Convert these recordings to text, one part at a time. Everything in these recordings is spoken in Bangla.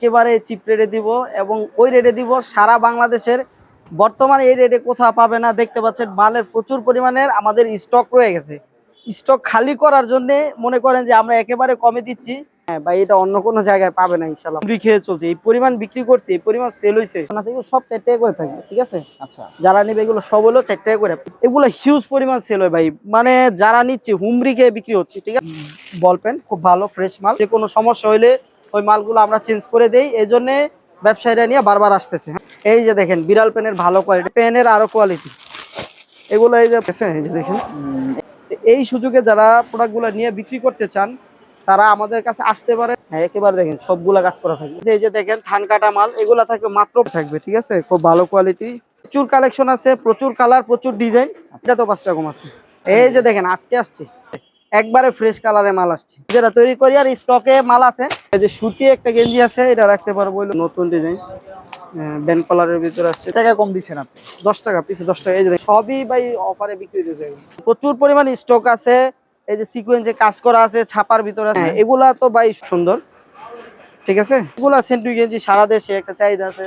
একেবারে চিপ রেটে দিব এবং ওই রেটে দিব সারা বাংলাদেশের। বর্তমানে এই রেটে কোথাও পাবে না দেখতে পাচ্ছেন মালের প্রচুর পরিমাণের আমাদের স্টক রয়ে গেছে। স্টক খালি করার জন্য মনে করেন যে আমরা একেবারে কমে দিচ্ছি। হ্যাঁ ভাই এটা অন্য কোনো জায়গায় পাবে না ইনশাল্লাহ বিক্রি খেয়ে চলছে এই পরিমাণ বিক্রি করছে এই পরিমাণ সেল হয়েছে সব চার টাকা করে থাকবে ঠিক আছে? আচ্ছা। যারা নিবে এগুলো সব হলো চার টাকা করে। এগুলো হিউজ পরিমাণ সেল হয় ভাই। মানে যারা নিচ্ছে হুমরি খেয়ে বিক্রি হচ্ছে ঠিক আছে? বল পেন খুব ভালো ফ্রেশ মাল। যে কোনো সমস্যা হইলে ওই মালগুলো আমরা চেঞ্জ করে দেই এই জন্যে ব্যবসায়ীরা নিয়ে বারবার আসতেছে। এই যে দেখেন, বিড়াল পেনের ভালো কোয়ালিটি পেনের আরও কোয়ালিটি এগুলো এই যে এই যে দেখেন। এই সুযোগে যারা প্রোডাক্টগুলো নিয়ে বিক্রি করতে চান, তারা আমাদের কাছে আসতে পারে। হ্যাঁ একেবারে দেখেন, সবগুলা কাজ করা থাকবে। এই যে দেখেন, ধান কাটা মাল, এগুলা থাকবে মাত্র থাকবে, ঠিক আছে? খুব ভালো কোয়ালিটি প্রচুর কালেকশন আছে, প্রচুর কালার প্রচুর ডিজাইন এটা তো পাঁচটা কম আছে। এই যে দেখেন, আজকে আসছে। একবারে ফ্রেশ কালারে মাল আসছে। যেটা তৈরি করি আর স্টকে মাল আছে। এই যে সুতি একটা গেঞ্জি আছে এটা রাখতে পারব নতুন ডিজাইন ব্যান্ড কলারের ভিতরে আসছে। টাকা কম দিচ্ছেন আপনি? দশ টাকা পিসে দশ টাকা। এই যে সবই ভাই অফারে বিক্রি দিতেছে প্রচুর পরিমাণ স্টক আছে। এই যে সিকুয়েন্সে কাজ করা আছে ছাপার ভিতরে আছে। হ্যাঁ, এগুলা তো ভাই সুন্দর। ঠিক আছে? এগুলা সেন্টুই গেঞ্জি সারা দেশে একটা চাহিদা আছে।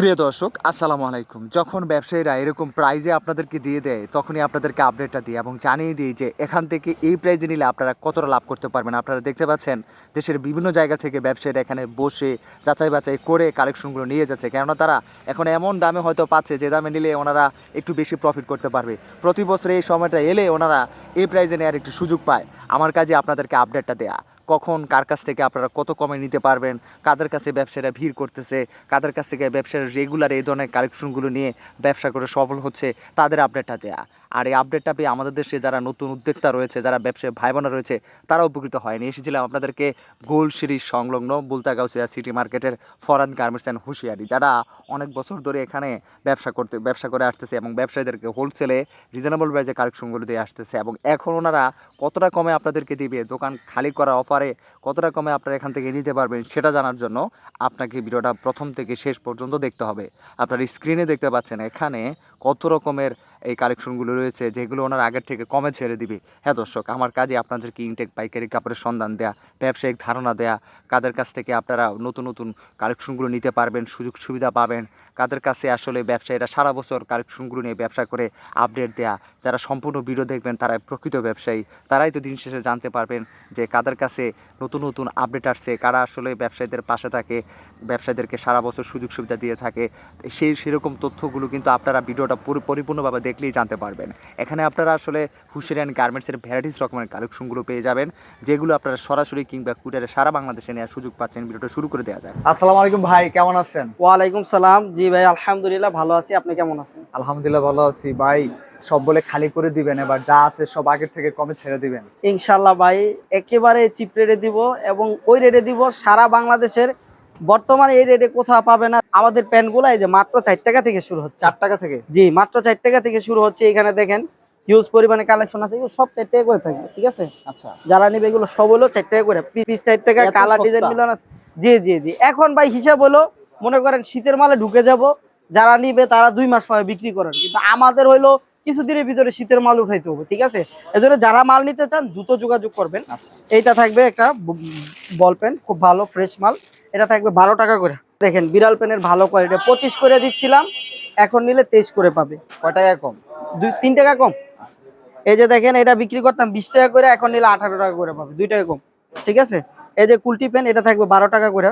প্রিয় দর্শক, আসসালামু আলাইকুম। যখন ব্যবসায়ীরা এরকম প্রাইজে আপনাদেরকে দিয়ে দেয়, তখনই আপনাদেরকে আপডেটটা দিই এবং জানিয়ে দিই যে এখান থেকে এই প্রাইজে নিলে আপনারা কতটা লাভ করতে পারবেন। আপনারা দেখতে পাচ্ছেন, দেশের বিভিন্ন জায়গা থেকে ব্যবসায়ীরা এখানে বসে যাচাই বাছাই করে কালেকশনগুলো নিয়ে যাচ্ছে। কেননা তারা এখন এমন দামে হয়তো পাচ্ছে যে দামে নিলে ওনারা একটু বেশি প্রফিট করতে পারবে। প্রতি বছর এই সময়টা এলে ওনারা এই প্রাইজে নেওয়ার একটু সুযোগ পায়। আমার কাজে আপনাদেরকে আপডেটটা দেয়া। কখন কার কাছ থেকে আপনারা কত কমে নিতে পারবেন, কাদের কাছে ব্যবসায়ীরা ভিড় করতেছে, কাদের কাছ থেকে ব্যবসায়ীরা রেগুলার এই ধরনের কালেকশনগুলো নিয়ে ব্যবসা করে সফল হচ্ছে, তাদের আপডেটটা দেয়া। আর এই আপডেটটা পেয়ে আমাদের দেশে যারা নতুন উদ্যোক্তা রয়েছে, যারা ব্যবসায়ী ভাই বোনা রয়েছে তারা উপকৃত হয়নি। এসেছিলাম আপনাদেরকে গোল সিরিজ সংলগ্ন বুলতাগাউসিয়া সিটি মার্কেটের ফরান গার্মেন্টস অ্যান্ড হুঁশিয়ারি, যারা অনেক বছর ধরে এখানে ব্যবসা করতে, ব্যবসা করে আসতেছে এবং ব্যবসায়ীদেরকে হোলসেলে রিজনেবল প্রাইসে কালেকশনগুলো দিয়ে আসতেছে এবং এখন ওনারা কতটা কমে আপনাদেরকে দিবে? দোকান খালি করার অফারে কতটা কমে আপনারা এখান থেকে নিতে পারবেন সেটা জানার জন্য আপনাকে ভিডিওটা প্রথম থেকে শেষ পর্যন্ত দেখতে হবে। আপনার স্ক্রিনে দেখতে পাচ্ছেন এখানে কত রকমের এই কালেকশনগুলো রয়েছে, যেগুলো ওনার আগের থেকে কমে ছেড়ে দিবে। হ্যাঁ দর্শক, আমার কাজে আপনাদেরকে ইনটেক পাইকারি কাপড়ের সন্ধান দেয়া, ব্যবসায়িক ধারণা দেয়া, কাদের কাছ থেকে আপনারা নতুন নতুন কালেকশনগুলো নিতে পারবেন, সুযোগ সুবিধা পাবেন, কাদের কাছে আসলে ব্যবসায়ীরা সারা বছর কালেকশনগুলো নিয়ে ব্যবসা করে আপডেট দেয়া, যারা সম্পূর্ণ ভিডিও দেখবেন তারাই প্রকৃত ব্যবসায়ী, তারাই তো দিন শেষে জানতে পারবেন যে কাদের কাছে নতুন নতুন আপডেট আসছে, কারা আসলে ব্যবসায়ীদের পাশে থাকে, ব্যবসায়ীদেরকে সারা বছর সুযোগ সুবিধা দিয়ে থাকে, সেই, সেরকম তথ্যগুলো কিন্তু আপনারা ভিডিওটা পুরো, পরিপূর্ণভাবে দেখলেই জানতে পারবেন। এখানে আপনারা আসলে হুশিয়ান গার্মেন্টসের ভ্যারাইটিস রকমের কালেকশনগুলো পেয়ে যাবেন যেগুলো আপনারা সরাসরি কিংবা কুরিয়ারে সারা বাংলাদেশে নেওয়ার সুযোগ পাচ্ছেন। ভিডিওটা শুরু করে দেওয়া যায় আসসালামু আলাইকুম ভাই কেমন আছেন? ওয়ালাইকুম সালাম। জি ভাই আলহামদুলিল্লাহ ভালো আছি। আপনি কেমন আছেন? আলহামদুলিল্লাহ ভালো আছি ভাই। সব বলে খালি করে দিবেন এবার যা আছে সব আগের থেকে কমে ছেড়ে দিবেন। ইনশাল্লাহ ভাই একেবারে চিপ রেটে দিব এবং ওই রেটে দিব সারা বাংলাদেশের বর্তমানে এই রেটে কোথাও পাবে না। আমাদের প্যান্টগুলো এই যে মাত্র চার টাকা থেকে শুরু হচ্ছে। চার টাকা থেকে? জি মাত্র চার টাকা থেকে শুরু হচ্ছে। এখানে দেখেন হিউজ পরিমাণে কালেকশন আছে। এগুলো সব চার টাকা করে থাকে ঠিক আছে? আচ্ছা। যারা নিবে এগুলো সব হলো চার টাকা করে। পিস চার টাকা কালার ডিজাইন মিলানো আছে। জি জি জি। এখন ভাই হিসাব হলো মনে করেন শীতের মালে ঢুকে যাব। যারা নিবে তারা দুই মাস পরে বিক্রি করেন। কিন্তু আমাদের হইল কিছুদিনের ভিতরে শীতের মাল উঠাইতে হবে ঠিক আছে? এজন্য যারা মাল নিতে চান দ্রুত যোগাযোগ করবেন। আচ্ছা। এইটা থাকবে একটা বল পেন খুব ভালো ফ্রেশ মাল। এটা থাকবে বারো টাকা করে। দেখেন বিড়াল পেনের ভালো কোয়ালিটি পঁচিশ করে দিচ্ছিলাম এখন নিলে তেইশ করে পাবে। কয় টাকা কম? দুই তিন টাকা কম। আচ্ছা। এই যে দেখেন এটা বিক্রি করতাম বিশ টাকা করে এখন নিলে আঠারো টাকা করে পাবে দুই টাকা কম ঠিক আছে? এই যে কুলটি পেন এটা থাকবে বারো টাকা করে।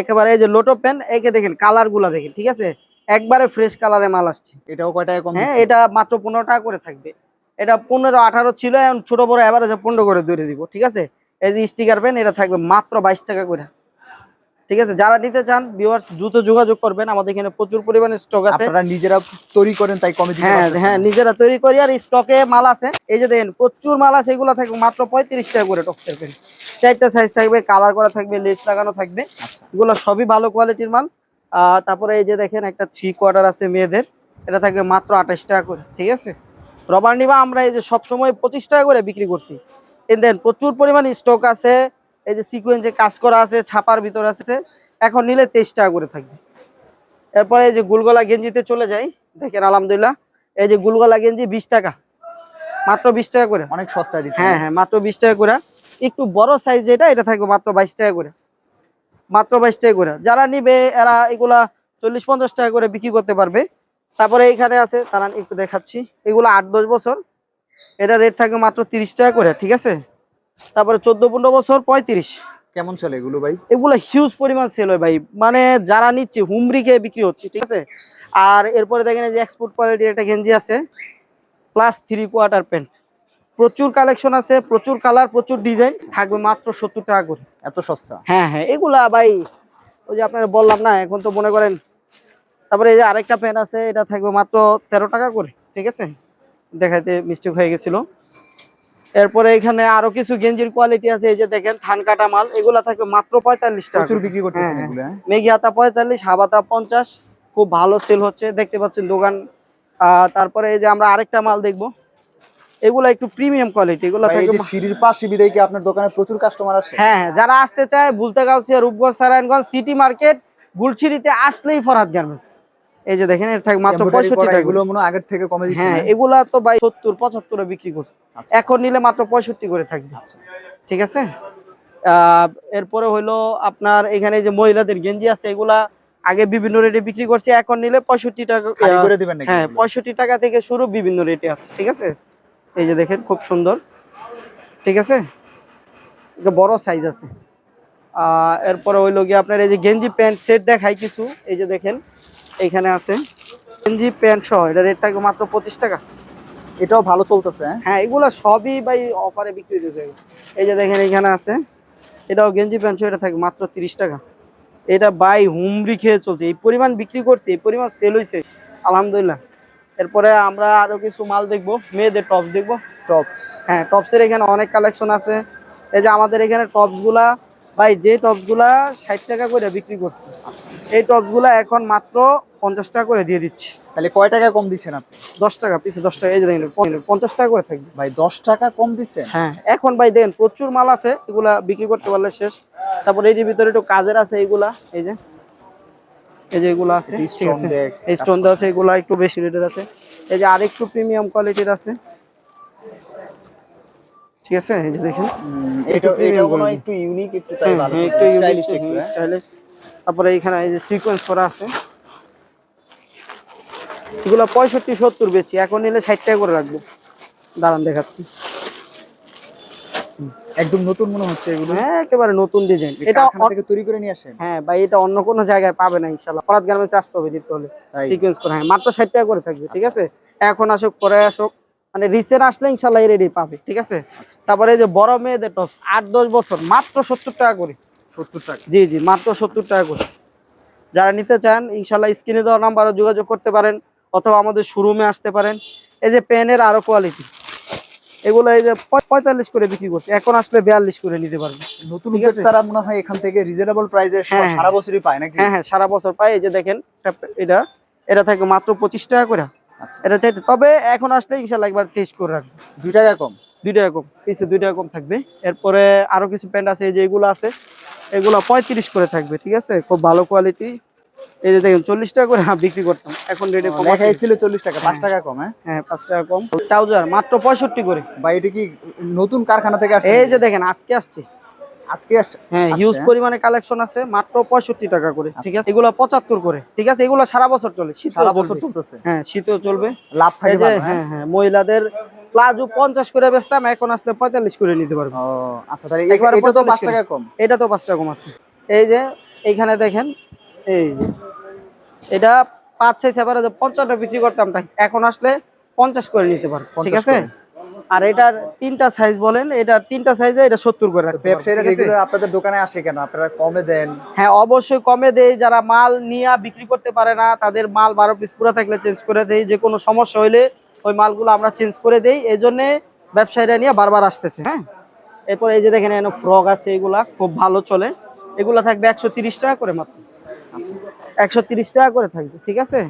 একেবারে এই যে লোটো পেন একে দেখেন কালারগুলা দেখেন ঠিক আছে? একবারে ফ্রেশ কালারে মাল আসছে। এটাও কয় টাকা কম হ্যাঁ এটা মাত্র পনেরো টাকা করে থাকবে। এটা পনেরো আঠারো ছিল এখন ছোট বড় এভারেজে পনেরো করে ধরে দিব ঠিক আছে? এই যে স্টিকার পেন এটা থাকবে মাত্র বাইশ টাকা করে। ঠিক আছে? যারা নিতে চান ভিউয়ার্স দ্রুত যোগাযোগ করবেন। আমাদের এখানে প্রচুর পরিমাণে স্টক আছে। আপনারা নিজেরা তৈরি করেন তাই কমে হ্যাঁ হ্যাঁ নিজেরা তৈরি করি আর স্টকে মাল আছে। এই যে দেখেন প্রচুর মাল আছে এগুলো থাকবে মাত্র পঁয়ত্রিশ টাকা করে টপসের পেন চারটা সাইজ থাকবে কালার করা থাকবে লেস লাগানো থাকবে। আচ্ছা। এগুলো সবই ভালো কোয়ালিটির মাল। তারপরে এই যে দেখেন একটা থ্রি কোয়ার্টার আছে মেয়েদের। এটা থাকবে মাত্র আঠাশ টাকা করে ঠিক আছে? রবার নিবা আমরা এই যে সবসময় পঁচিশ টাকা করে বিক্রি করছি। দেন প্রচুর পরিমাণে স্টক আছে এই যে সিকুয়েন্সে কাজ করা আছে ছাপার ভিতর আছে এখন নিলে তেইশ টাকা করে থাকবে। এরপরে এই যে গুলগলা গেঞ্জিতে চলে যাই দেখেন আলহামদুলিল্লাহ এই যে গুলগলা গেঞ্জি বিশ টাকা মাত্র বিশ টাকা করে। অনেক সস্তায় দিচ্ছেন। হ্যাঁ হ্যাঁ মাত্র বিশ টাকা করে। একটু বড় সাইজ যেটা এটা থাকবে মাত্র বাইশ টাকা করে। মাত্র বাইশ টাকা করে। যারা নিবে এরা এগুলা চল্লিশ পঞ্চাশ টাকা করে বিক্রি করতে পারবে। তারপরে এইখানে আছে তারা একটু দেখাচ্ছি। এগুলো আট দশ বছর। এটা রেট থাকে মাত্র তিরিশ টাকা করে ঠিক আছে? তারপরে চোদ্দ পনেরো বছর পঁয়ত্রিশ। কেমন চলে এগুলো ভাই? এগুলো হিউজ পরিমাণ সেল হয় ভাই। মানে যারা নিচ্ছে হুমরি খেয়ে বিক্রি হচ্ছে ঠিক আছে? আর এরপরে দেখেন যে এক্সপোর্ট কোয়ালিটির একটা গেঞ্জি আছে। প্লাস থ্রি কোয়ার্টার প্যান্ট প্রচুর কালেকশন আছে প্রচুর কালার প্রচুর ডিজাইন থাকবে মাত্র সত্তর টাকা করে। এত সস্তা? হ্যাঁ হ্যাঁ এগুলা ভাই ওই যে আপনারা বললাম না এখন তো মনে করেন তারপরে এই যে আরেকটা প্যান্ট আছে এটা থাকবে মাত্র তেরো টাকা করে ঠিক আছে? দেখাইতে মিস্টেক হয়ে গেছিল। এরপরে এখানে আরও কিছু গেঞ্জির কোয়ালিটি আছে এই যে দেখেন থান কাটা মাল এগুলা থাকবে মাত্র পঁয়তাল্লিশ টাকা প্রচুর বিক্রি করতেছেন হ্যাঁ, হ্যাঁ। মেঘি হাতা পঁয়তাল্লিশ হাবাতা পঞ্চাশ খুব ভালো সেল হচ্ছে দেখতে পাচ্ছেন দোকান আহ, তারপরে এই যে আমরা আরেকটা মাল দেখব। এগুলা একটু প্রিমিয়াম কোয়ালিটি এগুলো থাকবে সিঁড়ির পাশে বিদায় কি আপনার দোকানে প্রচুর কাস্টমার আসে? হ্যাঁ হ্যাঁ যারা আসতে চায় ভুলতেগাউসিয়া রূপগঞ্জ নারায়ণগঞ্জ সিটি মার্কেট গুলছিরিতে আসলেই ফরহাদ গার্মেন্টস এই যে দেখেন এটা থাকে মাত্র Embroidery পঁয়ষট্টি করা টাকা। এগুলো মনে আগের থেকে কমে দিচ্ছে হ্যাঁ এগুলা তো ভাই সত্তর পঁচাত্তরে বিক্রি করছে। আচ্ছা। এখন নিলে মাত্র পঁয়ষট্টি করে থাকবে। আচ্ছা। ঠিক আছে? এরপরে হইল আপনার এখানে যে মহিলাদের গেঞ্জি আছে এগুলা আগে বিভিন্ন রেটে বিক্রি করছে এখন নিলে পঁয়ষট্টি টাকা করে দিবেন নাকি হ্যাঁ এগুলো? পঁয়ষট্টি টাকা থেকে শুরু বিভিন্ন রেটে আছে ঠিক আছে? এই যে দেখেন খুব সুন্দর। ঠিক আছে? বড় সাইজ আছে। এরপরে হইল গিয়ে আপনার এই যে গেঞ্জি প্যান্ট সেট দেখাই কিছু। এই যে দেখেন এইখানে আছে। গেঞ্জি প্যান্ট সহ এটা রেট থাকবে মাত্র পঁচিশ টাকা। এটাও ভালো চলতেছে হ্যাঁ? হ্যাঁ এগুলো সবই ভাই অফারে বিক্রি হতেছে এই যে দেখেন এখানে আছে। এটাও গেঞ্জি প্যান্ট সহ এটা থাকবে মাত্র তিরিশ টাকা। এটা বাই হুমরি খেয়ে চলছে। এই পরিমাণ বিক্রি করছে এই পরিমাণ সেল হয়েছে আলহামদুলিল্লাহ। এরপরে আমরা আরও কিছু মাল দেখব মেয়েদের টপস দেখব। টপস হ্যাঁ টপসের এখানে অনেক কালেকশন আছে। এই যে আমাদের এখানে টপসগুলা ভাই যে টপসগুলা ষাট টাকা করে বিক্রি করছে এই টপসগুলা এখন মাত্র পঞ্চাশ টাকা করে দিয়ে দিচ্ছি। তাহলে কয় টাকা কম দিচ্ছেন আপনি? দশ টাকা পিছে দশ টাকা এই যে দেখেন পঞ্চাশ- পঞ্চাশ টাকা করে থাকবে। ভাই দশ টাকা কম দিচ্ছে হ্যাঁ এখন ভাই দেখেন প্রচুর মাল আছে এগুলা বিক্রি করতে পারলে শেষ। তারপর এই যে ভিতরে একটু কাজের আছে এইগুলা এই যে। এই যে এগুলো আছে ঠিক আছে? এই স্টোন দেওয়া আছে এগুলা একটু বেশি রেটের আছে। এই যে আরেকটু প্রিমিয়াম কোয়ালিটির আছে। ঠিক আছে? এই যে দেখেন। একটু এটা এটা premium quality। একটু ইউনিক একটু তাই ভালো। একটু স্টাইলিশ একটু? তারপরে এখানে এই যে সিকোয়েন্স করা আছে। এগুলো পঁয়ষট্টি সত্তর বেচি। এখন নিলে ষাট টাকা করে রাখব দাঁড়ান দেখাচ্ছি। একদম নতুন মনে হচ্ছে এগুলো। হ্যাঁ একেবারে নতুন ডিজাইন এটা থেকে তৈরি করে নিয়ে আসেন? হ্যাঁ ভাই এটা অন্য কোনো জায়গায় পাবে না গার্মেন্টস আসতে হবে দিতে হলে। সিকোয়েন্স করে হ্যাঁ মাত্র ষাট টাকা করে থাকবে ঠিক আছে? এখন আসুক পরে আসুক মানে রিসেন্ট আসলে ইনশাল্লাহ এই রেডি পাবে ঠিক আছে? তারপরে এই যে বড় মেয়েদের টপস আট দশ বছর মাত্র সত্তর টাকা করে। সত্তর টাকা। জি জি মাত্র সত্তর টাকা করে। যারা নিতে চান ইনশাল্লাহ স্ক্রিনে দেওয়া নাম্বারে যোগাযোগ করতে পারেন অথবা আমাদের শোরুমে আসতে পারেন। এই যে পেনের আরও কোয়ালিটি এগুলো এই যে পঁয়তাল্লিশ করে বিক্রি করছে। এখন আসলে বিয়াল্লিশ করে নিতে পারবেন নতুন। উদ্যোক্তারা মনে হয় এখান থেকে রিজনেবল প্রাইসে হ্যাঁ, সারা বছরই পায় নাকি? হ্যাঁ হ্যাঁ সারা বছর পাই এই যে দেখেন এটা- এটা থাকে মাত্র পঁচিশ টাকা করে। আচ্ছা। এটা চাইতে তবে এখন আসলে ইনশাল্লাহ একবার টেস্ট করে রাখব। দুই টাকা কম? দুই টাকা কম। পিসে দুই টাকা কম থাকবে। এরপরে আরও কিছু প্যান্ট আছে এই যে এগুলো আছে এগুলো পঁয়ত্রিশ করে থাকবে। ঠিক আছে? খুব ভালো কোয়ালিটি এই যে দেখুন চল্লিশ টাকা করে হ্যাঁ, বিক্রি করতাম। এখন রেটে কম ছিল চল্লিশ টাকা পাঁচ হ্যাঁ। টাকা কম হ্যাঁ? হ্যাঁ পাঁচ টাকা কম। ট্রাউজার মাত্র পঁয়ষট্টি করে। বা এটা কি নতুন কারখানা থেকে আসছে? এই যে দেখেন আজকে আসছে। আজকে হ্যাঁ আচ্ছা। হিউজ পরিমাণে কালেকশন আছে মাত্র পঁয়ষট্টি টাকা করে ঠিক আছে? এগুলো পঁচাত্তর করে ঠিক আছে? এগুলো সারা বছর চলে শীত সারা বছর চলতেছে। হ্যাঁ শীতেও চলবে। লাভ থাকে হ্যাঁ? হ্যাঁ হ্যাঁ মহিলাদের প্লাজো পঞ্চাশ করে বেচতাম এখন আসলে পঁয়তাল্লিশ করে নিতে পারব। আচ্ছা তাহলে এটা তো পাঁচ টাকা কম। এটা তো পাঁচ টাকা কম আছে। এই যে এইখানে দেখেন এই যে। এটা পাঁচ ছয় সেবারে পঞ্চাশটা বিক্রি করতাম এখন আসলে পঞ্চাশ করে নিতে পারব ঠিক আছে? আর এটার তিনটা সাইজ বলেন এটা তিনটা সাইজে এটা সত্তর করে রাখতে ব্যবসায়ীরা আপনাদের দোকানে আসে কেন? আপনারা কমে দেন। হ্যাঁ অবশ্যই কমে দেই। যারা মাল নিয়ে বিক্রি করতে পারে না তাদের মাল বারো পিস পুরো থাকলে চেঞ্জ করে দেই। যে কোনো সমস্যা হইলে ওই মালগুলো আমরা চেঞ্জ করে দেই। এই জন্যে ব্যবসায়ীরা নিয়ে বারবার আসতেছে হ্যাঁ? এরপর এই যে দেখেন ফ্রক আছে এগুলা খুব ভালো চলে। এগুলা থাকবে একশো তিরিশ টাকা করে মাত্র। একশো তিরিশ টাকা করে থাকবে ঠিক আছে?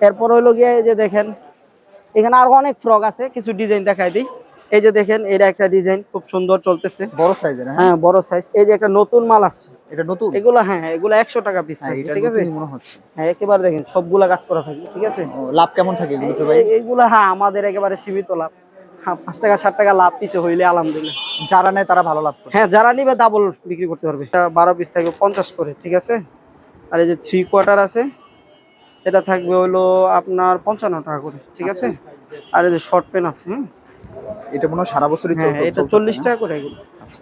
এরপর হইল গিয়ে যে দেখেন এখানে আরও অনেক ফ্রক আছে কিছু ডিজাইন দেখাই দিই। এই যে দেখেন এটা একটা ডিজাইন খুব সুন্দর চলতেছে। বড় সাইজের হ্যাঁ? হ্যাঁ বড় সাইজ এই যে একটা নতুন মাল আসছে। এটা নতুন? এগুলো হ্যাঁ এগুলো একশো টাকা পিস হ্যাঁ এটা ঠিক আছে? মনে হচ্ছে। হ্যাঁ একেবারে দেখেন সবগুলা কাজ করা থাকবে ঠিক আছে? লাভ কেমন থাকে এগুলোতে ভাই? এই- এইগুলা হ্যাঁ আমাদের একেবারে সীমিত লাভ। হ্যাঁ, পাঁচ টাকা ষাট টাকা লাভ পিছে হইলে আলহামদুলিল্লাহ। যারা নেয় তারা ভালো লাভ করে। হ্যাঁ যারা নিবে ডাবল বিক্রি করতে পারবে। এটা বারো পিস থাকবে পঞ্চাশ করে ঠিক আছে? আর এই যে থ্রি কোয়ার্টার আছে এটা থাকবে হলো আপনার পঞ্চান্ন টাকা করে ঠিক আছে? আর এই যে শর্ট পেন আছে হ্যাঁ এটা মনে হয় সারা বছরই হ্যাঁ এটা চলতেছে চল্লিশ? টাকা করে এগুলো। আচ্ছা।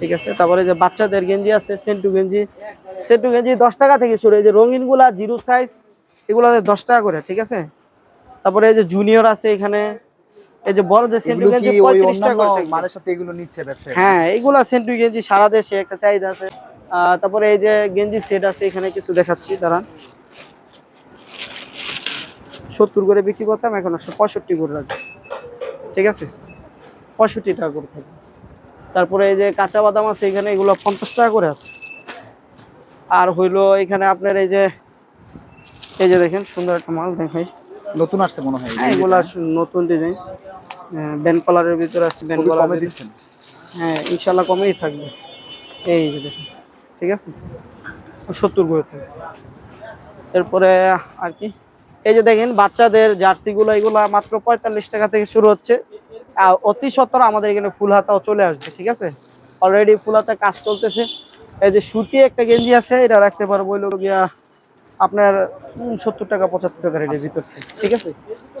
ঠিক আছে তারপরে যে বাচ্চাদের গেঞ্জি আছে সেন্টু গেঞ্জি। সেন্টু গেঞ্জি দশ টাকা থেকে শুরু এই যে রঙিনগুলা জিরো সাইজ এগুলো দশ টাকা করে ঠিক আছে? তারপরে এই যে জুনিয়র আছে এখানে এই যে বড় যে সেন্টু এগুলো গেঞ্জি পঁয়ত্রিশ টাকা করে। মালের সাথে এগুলো নিচ্ছে ব্যবসায়ী হ্যাঁ এইগুলা সেন্টু গেঞ্জি সারা দেশে একটা চাহিদা আছে। তারপরে এই যে গেঞ্জি সেট আছে এখানে কিছু দেখাচ্ছি দাঁড়ান। সত্তর করে বিক্রি করতাম এখন একশো পঁয়ষট্টি করে রাখবে। ঠিক আছে? পঁয়ষট্টি টাকা করে থাকবে। তারপরে এই যে কাঁচা বাদাম আছে এখানে এগুলো পঞ্চাশ টাকা করে আছে। আর হইল এখানে আপনার এই যে এই যে দেখেন সুন্দর একটা মাল দেখাই। নতুন আসছে মনে হয় এগুলো এগুলা নতুন ডিজাইন ব্যান্ড কলারের ভিতরে আসছে ব্যান্ড কলার দিচ্ছেন? হ্যাঁ ইনশাল্লাহ কমেই থাকবে। এই যে দেখুন। ঠিক আছে? সত্তর করে এরপরে আর কি? এই যে দেখেন, বাচ্চাদের জার্সিগুলো, এগুলো মাত্র পঁয়তাল্লিশ টাকা থেকে শুরু হচ্ছে। অতি সত্তর আমাদের এখানে ফুল হাতাও চলে আসবে, ঠিক আছে? অলরেডি ফুল হাতা কাজ চলতেছে। এই যে সুতি একটা গেঞ্জি আছে, এটা রাখতে পারব হইল গিয়া আপনার সত্তর টাকা, পঁচাত্তর টাকা রেটের ভিতর ঠিক আছে?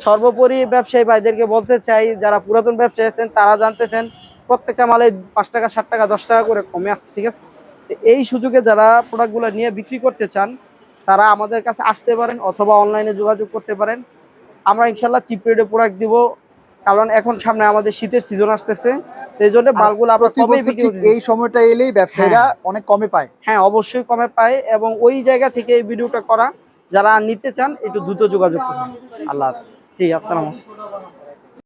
সর্বোপরি ব্যবসায়ী ভাইদেরকে বলতে চাই, যারা পুরাতন ব্যবসায়ী আছেন, তারা জানতেছেন, প্রত্যেকটা মালে পাঁচ টাকা, ষাট টাকা, দশ টাকা করে কমে আসছে, ঠিক আছে? এই সুযোগে যারা প্রোডাক্টগুলো নিয়ে বিক্রি করতে চান তারা আমাদের কাছে আসতে পারেন অথবা অনলাইনে যোগাযোগ করতে পারেন। আমরা ইনশাল্লাহ চিপ রেটে প্রোডাক্ট দিব কারণ এখন সামনে আমাদের শীতের সিজন আসতেছে এই জন্য মালগুলো আমরা বিক্রি এই সময়টা এলেই ব্যবসায়ীরা অনেক কমে পায়। হ্যাঁ অবশ্যই কমে পায় এবং ওই জায়গা থেকে এই ভিডিওটা করা যারা নিতে চান একটু দ্রুত যোগাযোগ করুন। আল্লাহ হাফেজ। ঠিক আছে আসসালামু।